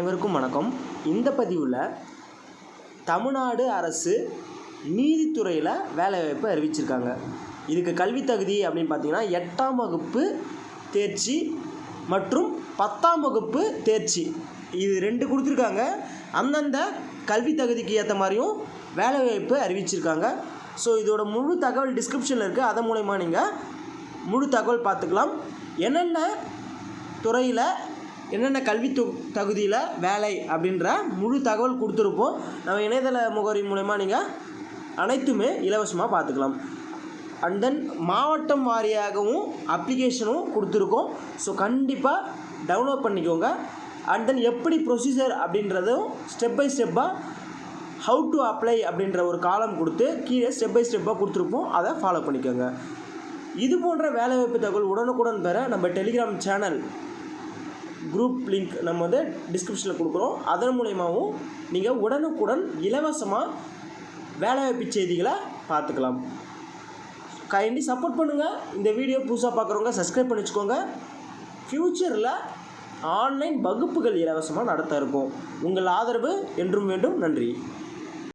அனைவருக்கும் வணக்கம். இந்த பதிவில் தமிழ்நாடு அரசு நீதித்துறையில் வேலைவாய்ப்பு அறிவிச்சிருக்காங்க. இதுக்கு கல்வி தகுதி அப்படின்னு பார்த்தீங்கன்னா எட்டாம் வகுப்பு தேர்ச்சி மற்றும் பத்தாம் வகுப்பு தேர்ச்சி. இது ரெண்டு கொடுத்துருக்காங்க. அந்தந்த கல்வி தகுதிக்கு ஏற்ற மாதிரியும் வேலைவாய்ப்பு அறிவிச்சிருக்காங்க. ஸோ இதோட முழு தகவல் டிஸ்கிரிப்ஷனில் இருக்குது அதன் மூலயமா நீங்கள் முழு தகவல் பார்த்துக்கலாம். என்னென்ன துறையில் என்னென்ன கல்வி தகுதியில் வேலை அப்படின்ற முழு தகவல் கொடுத்துருப்போம். நம்ம இணையதள முகவரி மூலயமா நீங்கள் அனைத்துமே இலவசமாக பார்த்துக்கலாம். அண்ட் தென் மாவட்டம் வாரியாகவும் அப்ளிகேஷனும் கொடுத்துருக்கோம். ஸோ கண்டிப்பாக டவுன்லோட் பண்ணிக்கோங்க. அண்ட் தென் எப்படி ப்ரொசீஜர் அப்படின்றதும் ஸ்டெப் பை ஸ்டெப்பாக ஹவு டு அப்ளை அப்படின்ற ஒரு காலம் கொடுத்து கீழே ஸ்டெப் பை ஸ்டெப்பாக கொடுத்துருப்போம். அதை ஃபாலோ பண்ணிக்கோங்க. இது போன்ற வேலைவாய்ப்பு தகவல் உடனுக்குடன் பெற நம்ம டெலிகிராம் சேனல் குரூப் லிங்க் நம்ம வந்து டிஸ்கிரிப்ஷனில் கொடுக்குறோம். அதன் மூலயமாவும் நீங்கள் உடனுக்குடன் இலவசமாக வேலைவாய்ப்பு செய்திகளை பார்த்துக்கலாம். கைண்டி சப்போர்ட் பண்ணுங்கள் இந்த வீடியோ புதுசாக பார்க்குறவங்க சப்ஸ்கிரைப் பண்ணி வச்சுக்கோங்க. ஃப்யூச்சரில் ஆன்லைன் வகுப்புகள் இலவசமாக நடத்த இருக்கும். உங்கள் ஆதரவு என்றும் வேண்டும். நன்றி.